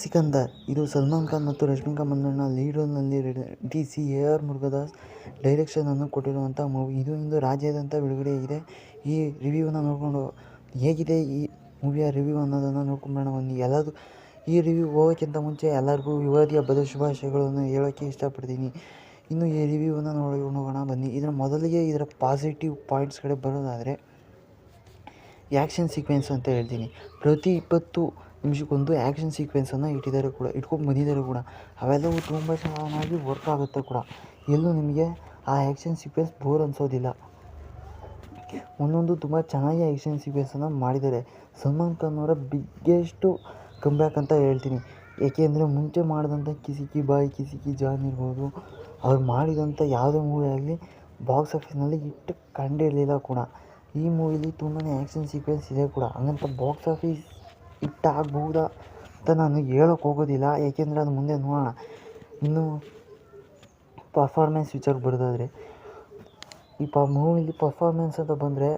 ಸಿಕಂದರ್ ಇದು ಸಲ್ಮಾನ್ ಖಾನ್ ಮತ್ತು Rashmika Mandanna lead ರೋಲ್ನಲ್ಲಿ D C A R Murugadoss ಡೈರೆಕ್ಷನನ್ನು ಕೊಟ್ಟಿರುವಂಥ ಮೂವಿ. ಇದು ಇಂದು ರಾಜ್ಯಾದ್ಯಂತ ಬಿಡುಗಡೆಯಾಗಿದೆ ಈ ರಿವ್ಯೂವನ್ನು ನೋಡಿಕೊಂಡು ಹೇಗಿದೆ ಈ ಮೂವಿಯ ರಿವ್ಯೂ ಅನ್ನೋದನ್ನು ನೋಡ್ಕೊಂಬರೋಣ. ಬನ್ನಿ ಎಲ್ಲದು, ಈ ರಿವ್ಯೂ ಹೋಗೋಕ್ಕಿಂತ ಮುಂಚೆ ಎಲ್ಲರಿಗೂ ಯುಗಾದಿ ಹಬ್ಬದ ಶುಭಾಶಯಗಳನ್ನು ಹೇಳೋಕ್ಕೆ ಇಷ್ಟಪಡ್ತೀನಿ. ಇನ್ನು ಈ ರಿವ್ಯೂವನ್ನು ನೋಡಿ ನೋಡೋಣ ಬನ್ನಿ. ಇದರ ಮೊದಲಿಗೆ ಇದರ ಪಾಸಿಟಿವ್ ಪಾಯಿಂಟ್ಸ್ ಕಡೆ ಬರೋದಾದರೆ, ಆ್ಯಕ್ಷನ್ ಸೀಕ್ವೆನ್ಸ್ ಅಂತ ಹೇಳ್ತೀನಿ. ಪ್ರತಿ ಇಪ್ಪತ್ತು ನಿಮಿಷಕ್ಕೊಂದು ಆ್ಯಕ್ಷನ್ ಸೀಕ್ವೆನ್ಸನ್ನು ಇಟ್ಟಿದ್ದಾರೆ ಕೂಡ, ಇಟ್ಕೊಂಡು ಬಂದಿದ್ದಾರೆ ಕೂಡ. ಅವೆಲ್ಲವೂ ತುಂಬ ಚೆನ್ನಾಗಿ ವರ್ಕ್ ಆಗುತ್ತೆ ಕೂಡ. ಎಲ್ಲೂ ನಿಮಗೆ ಆ ಆ್ಯಕ್ಷನ್ ಸೀಕ್ವೆನ್ಸ್ ಬೋರ್ ಅನಿಸೋದಿಲ್ಲ. ಒಂದೊಂದು ತುಂಬ ಚೆನ್ನಾಗಿ ಆ್ಯಕ್ಷನ್ ಸೀಕ್ವೆನ್ಸನ್ನು ಮಾಡಿದ್ದಾರೆ. ಸಲ್ಮಾನ್ ಖಾನ್ ಅವರ ಬಿಗ್ಗೆಸ್ಟು ಕಮ್ಬ್ಯಾಕ್ ಅಂತ ಹೇಳ್ತೀನಿ. ಏಕೆಂದರೆ ಮುಂಚೆ ಮಾಡಿದಂಥ ಕಿಸಿಕಿ ಬಾಯ್ ಕಿಸಿಕಿ ಜಾನ್ ಇರ್ಬೋದು, ಅವ್ರು ಮಾಡಿದಂಥ ಯಾವುದೇ ಮೂವಿ ಆಗಲಿ ಬಾಕ್ಸ್ ಆಫೀಸ್ನಲ್ಲಿ ಇಟ್ಟು ಕಂಡಿರಲಿಲ್ಲ ಕೂಡ. ಈ ಮೂವಿಲಿ ತುಂಬಾ ಆ್ಯಕ್ಷನ್ ಸೀಕ್ವೆನ್ಸ್ ಇದೆ ಕೂಡ. ಹಂಗಂತ ಬಾಕ್ಸ್ ಆಫೀಸ್ ಹಿಟ್ ಆಗ್ಬಹುದಾ ಅಂತ ನಾನು ಹೇಳೋಕೆ ಹೋಗೋದಿಲ್ಲ. ಏಕೆಂದರೆ ಅದು ಮುಂದೆ ನೋಡೋಣ. ಇನ್ನು ಪರ್ಫಾರ್ಮೆನ್ಸ್ ವಿಚಾರಕ್ಕೆ ಬರೋದಾದರೆ. ಈ ಪ ಮೂವಿಲಿ ಪರ್ಫಾರ್ಮೆನ್ಸ್ ಅಂತ ಬಂದರೆ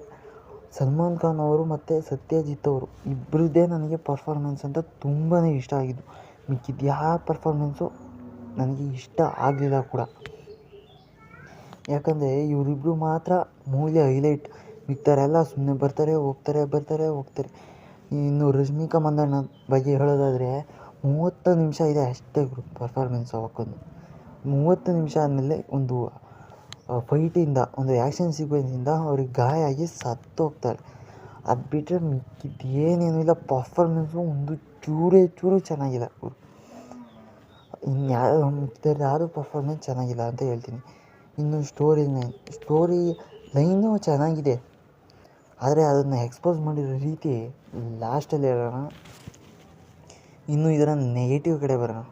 ಸಲ್ಮಾನ್ ಖಾನ್ ಅವರು ಮತ್ತು ಸತ್ಯಜಿತ್ ಅವರು ಇಬ್ಬರದ್ದೇ ನನಗೆ ಪರ್ಫಾರ್ಮೆನ್ಸ್ ಅಂತ ತುಂಬಾ ಇಷ್ಟ ಆಗಿದ್ದು. ಮಿಕ್ಕಿದ್ದು ಯಾವ ಪರ್ಫಾರ್ಮೆನ್ಸು ನನಗೆ ಇಷ್ಟ ಆಗಲಿಲ್ಲ ಕೂಡ. ಯಾಕಂದರೆ ಇವರಿಬ್ಬರು ಮಾತ್ರ ಮೂವಿಲಿ ಹೈಲೈಟ್ ಮಿಕ್ತಾರೆಲ್ಲ ಸುಮ್ಮನೆ ಬರ್ತಾರೆ, ಹೋಗ್ತಾರೆ ಬರ್ತಾರೆ, ಹೋಗ್ತಾರೆ. ಇನ್ನು ರಶ್ಮಿಕಾ ಮಂದಣ್ಣ ಬಗ್ಗೆ ಹೇಳೋದಾದರೆ ಮೂವತ್ತು ನಿಮಿಷ ಇದೆ ಅಷ್ಟೇ ಪರ್ಫಾರ್ಮೆನ್ಸ್ ಅವಕ್ಕೊಂದು. ಮೂವತ್ತು ನಿಮಿಷ ಆದಮೇಲೆ ಒಂದು ಫೈಟಿಂದ ಒಂದು ಆ್ಯಕ್ಷನ್ ಸೀಕ್ವೆನ್ಸಿಂದ ಅವ್ರಿಗೆ ಗಾಯ ಆಗಿ ಸತ್ತೋಗ್ತಾರೆ ಅದು ಬಿಟ್ಟರೆ ಮಿಕ್ಕಿದ್ದು ಏನೇನೂ ಇಲ್ಲ ಪರ್ಫಾರ್ಮೆನ್ಸು ಒಂದು ಚೂರೇ ಚೂರು ಚೆನ್ನಾಗಿಲ್ಲ ಇನ್ಯಾವ ಮಿಕ್ದವ್ರದ್ದು ಯಾರೂ ಪರ್ಫಾರ್ಮೆನ್ಸ್ ಚೆನ್ನಾಗಿಲ್ಲ ಅಂತ ಹೇಳ್ತೀನಿ. ಇನ್ನು ಸ್ಟೋರಿ ಲೈನ್ ಸ್ಟೋರಿ ಲೈನು ಚೆನ್ನಾಗಿದೆ. ಆದರೆ ಅದನ್ನು ಎಕ್ಸ್ಪೋಸ್ ಮಾಡಿರೋ ರೀತಿ ಲಾಸ್ಟಲ್ಲಿ ಹೇಳೋಣ. ಇನ್ನು ಇದರ ನೆಗೆಟಿವ್ ಕಡೆ ಬರೋಣ.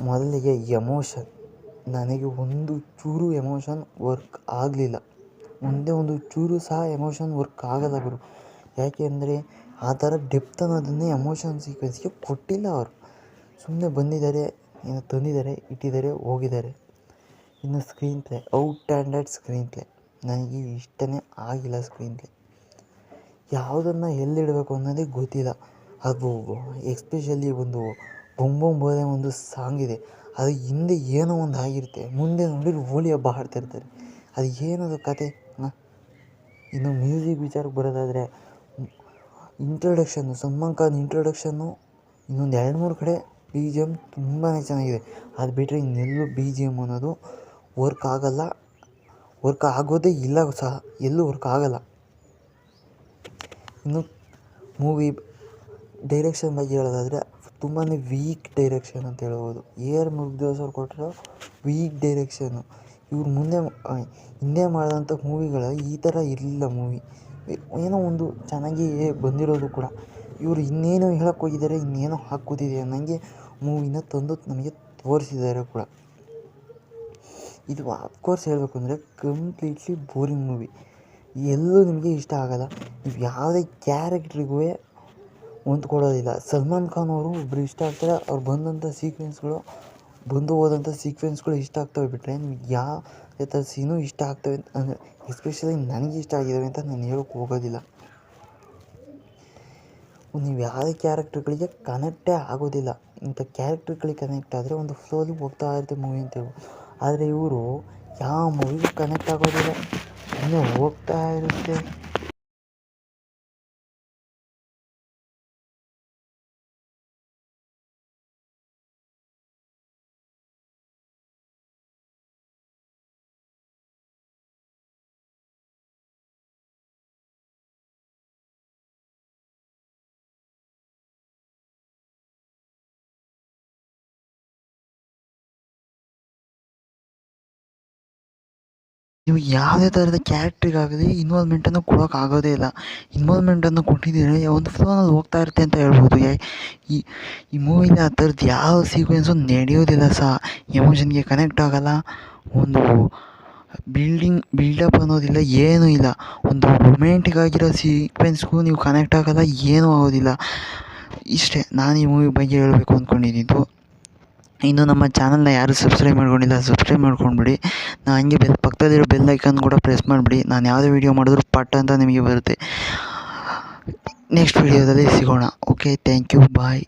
ಮೊದಲಿಗೆ ಎಮೋಷನ್ ನನಗೆ ಒಂದು ಚೂರು ಎಮೋಷನ್ ವರ್ಕ್ ಆಗಲಿಲ್ಲ. ಒಂದೇ ಒಂದು ಚೂರು ಸಹ ಎಮೋಷನ್ ವರ್ಕ್ ಆಗಲ್ಲ ಗುರು. ಯಾಕೆ ಅಂದರೆ ಆ ಥರ ಡೆಪ್ತ್ ಅನ್ನೋದನ್ನೇ ಎಮೋಷನ್ ಸೀಕ್ವೆನ್ಸ್ಗೆ ಕೊಟ್ಟಿಲ್ಲ ಅವರು. ಸುಮ್ಮನೆ ಬಂದಿದ್ದಾರೆ ಏನೋ ತಂದಿದ್ದಾರೆ, ಇಟ್ಟಿದ್ದಾರೆ, ಹೋಗಿದ್ದಾರೆ. ಇನ್ನು screen play out and screen play ನನಗೆ ಇಷ್ಟನೇ ಆಗಿಲ್ಲ ಸ್ಕ್ರೀನ್ ಪ್ಲೇ ಯಾವುದನ್ನು ಎಲ್ಲಿಡಬೇಕು ಅನ್ನೋದೇ ಗೊತ್ತಿಲ್ಲ. ಅದು ಎಸ್ಪೆಷಲಿ ಒಂದು ಬೊಮ್ ಬೊಮ್ ಒಂದು ಸಾಂಗ್ ಇದೆ. ಅದು ಹಿಂದೆ ಏನೋ ಒಂದು ಆಗಿರುತ್ತೆ. ಮುಂದೆ ನೋಡಿದ್ರೆ ಹೋಳಿ ಹಬ್ಬ ಹಾಡ್ತಿರ್ತಾರೆ ಅದು ಏನದು ಕತೆ? ಇನ್ನು ಮ್ಯೂಸಿಕ್ ವಿಚಾರಕ್ಕೆ ಬರೋದಾದರೆ ಇಂಟ್ರೊಡಕ್ಷನ್ನು ಸಲ್ಮಾನ್ ಖಾನ್ ಇಂಟ್ರೊಡಕ್ಷನ್ನು ಇನ್ನೊಂದು ಎರಡು ಮೂರು ಕಡೆ ಬಿ ಜಿ ಎಂ ತುಂಬಾ ಚೆನ್ನಾಗಿದೆ. ಅದು ಬಿಟ್ಟರೆ ಇನ್ನೆಲ್ಲೂ ಬಿ ಜಿ ಎಂ ಅನ್ನೋದು ವರ್ಕ್ ಆಗಲ್ಲ. ವರ್ಕ್ ಆಗೋದೇ ಇಲ್ಲ ಸಹ. ಎಲ್ಲೂ ವರ್ಕ್ ಆಗಲ್ಲ. ಇನ್ನು ಮೂವಿ ಡೈರೆಕ್ಷನ್ ಬಗ್ಗೆ ಹೇಳೋದಾದರೆ ತುಂಬಾ ವೀಕ್ ಡೈರೆಕ್ಷನ್ ಅಂತ ಹೇಳ್ಬೋದು. ಎ ಆರ್ ಮುರುಗದೇವ್ ಅವ್ರು ಕೊಟ್ಟಿರೋ ವೀಕ್ ಡೈರೆಕ್ಷನ್ನು ಇವ್ರು ಮುಂದೆ ಹಿಂದೆ ಮಾಡಿದಂಥ ಮೂವಿಗಳು ಈ ಥರ ಇರಲಿಲ್ಲ ಮೂವಿ. ಏನೋ ಒಂದು ಚೆನ್ನಾಗಿ ಬಂದಿರೋದು ಕೂಡ. ಇವರು ಇನ್ನೇನೋ ಹೇಳೋಕ್ಕೋಗಿದ್ದಾರೆ ಇನ್ನೇನೋ ಹಾಕೋದಿದೆ ಅನ್ನೋಂಗೆ ಮೂವಿನ ತಂದು ನಮಗೆ ತೋರಿಸಿದ್ದಾರೆ ಕೂಡ. ಇದು ಅಫ್ಕೋರ್ಸ್ ಹೇಳಬೇಕು ಅಂದರೆ ಕಂಪ್ಲೀಟ್ಲಿ ಬೋರಿಂಗ್ ಮೂವಿ ಎಲ್ಲೂ ನಿಮಗೆ ಇಷ್ಟ ಆಗಲ್ಲ. ನೀವು ಯಾವುದೇ ಕ್ಯಾರೆಕ್ಟ್ರಿಗೂ ಹೊಂದ್ಕೊಳ್ಳೋದಿಲ್ಲ. ಸಲ್ಮಾನ್ ಖಾನ್ ಅವರು ಒಬ್ಬರು ಇಷ್ಟ ಆಗ್ತಾರೆ. ಅವ್ರು ಬಂದಂಥ ಸೀಕ್ವೆನ್ಸ್ಗಳು ಬಂದು ಹೋದಂಥ ಸೀಕ್ವೆನ್ಸ್ಗಳು ಇಷ್ಟ ಆಗ್ತವೆ ಬಿಟ್ಟರೆ ನಿಮ್ಗೆ ಯಾವ ಥರ ಸೀನು ಇಷ್ಟ ಆಗ್ತವೆ ಅಂದರೆ ಎಸ್ಪೆಷಲಿ ನನಗೆ ಇಷ್ಟ ಆಗಿದ್ದಾವೆ ಅಂತ ನಾನು ಹೇಳೋಕೆ ಹೋಗೋದಿಲ್ಲ. ನೀವು ಯಾವುದೇ ಕ್ಯಾರೆಕ್ಟರ್ಗಳಿಗೆ ಕನೆಕ್ಟೇ ಆಗೋದಿಲ್ಲ. ಇಂಥ ಕ್ಯಾರೆಕ್ಟರ್ಗಳಿಗೆ ಕನೆಕ್ಟ್ ಆದರೆ ಒಂದು ಫ್ಲೋಲಿ ಹೋಗ್ತಾ ಇರುತ್ತೆ ಮೂವಿ ಅಂತ ಹೇಳ್ಬೋದು. ಆದರೆ ಇವರು ಯಾವ ಮೂವಿಗೂ ಕನೆಕ್ಟ್ ಆಗೋದಿಲ್ಲ. ಸುಮ್ಮನೆ ಹೋಗ್ತಾ ಇರುತ್ತೆ. ನೀವು ಯಾವುದೇ ಥರದ ಕ್ಯಾರೆಕ್ಟ್ರಿಗಾಗಲಿ ಇನ್ವಾಲ್ವ್ಮೆಂಟನ್ನು ಕೊಡೋಕ್ಕಾಗೋದೇ ಇಲ್ಲ. ಇನ್ವಾಲ್ವ್ಮೆಂಟನ್ನು ಕೊಟ್ಟಿದ್ದೀರಿ? ಒಂದು ಫ್ಲೋನಲ್ಲಿ ಹೋಗ್ತಾ ಇರುತ್ತೆ ಅಂತ ಹೇಳ್ಬೋದು. ಈ ಈ ಮೂವಿಲಿ ಆ ಥರದ್ದು ಯಾವ ಸೀಕ್ವೆನ್ಸು ನಡೆಯೋದಿಲ್ಲ ಸಹ ಎಮೋಷನ್ಗೆ ಕನೆಕ್ಟ್ ಆಗೋಲ್ಲ. ಒಂದು ಬಿಲ್ಡಿಂಗ್ ಬಿಲ್ಡಪ್ ಅನ್ನೋದಿಲ್ಲ, ಏನೂ ಇಲ್ಲ. ಒಂದು ರೊಮ್ಯಾಂಟಿಕ್ ಆಗಿರೋ ಸೀಕ್ವೆನ್ಸ್ಗೂ ನೀವು ಕನೆಕ್ಟ್ ಆಗೋಲ್ಲ, ಏನೂ ಆಗೋದಿಲ್ಲ. ಇಷ್ಟೇ. ನಾನು ಈ ಮೂವಿ ಬಗ್ಗೆ ಹೇಳಬೇಕು ಅಂದ್ಕೊಂಡಿದ್ದಿದ್ದು ಇನ್ನು ನಮ್ಮ ಚಾನಲ್ನ ಯಾರು ಸಬ್ಸ್ಕ್ರೈಬ್ ಮಾಡ್ಕೊಂಡಿಲ್ಲ ಸಬ್ಸ್ಕ್ರೈಬ್ ಮಾಡ್ಕೊಂಡ್ಬಿಡಿ. ನಾ ಹಂಗೆ ಬೆಲ್ ಪಕ್ಕದಲ್ಲಿರೋ ಬೆಲ್ ಐಕಾನ್ ಕೂಡ ಪ್ರೆಸ್ ಮಾಡಿಬಿಡಿ. ನಾನು ಯಾವುದೇ ವೀಡಿಯೋ ಮಾಡಿದ್ರೂ ಪಟ್ ಅಂತ ನಿಮಗೆ ಬರುತ್ತೆ. ನೆಕ್ಸ್ಟ್ ವೀಡಿಯೋದಲ್ಲಿ ಸಿಗೋಣ. Okay thank you bye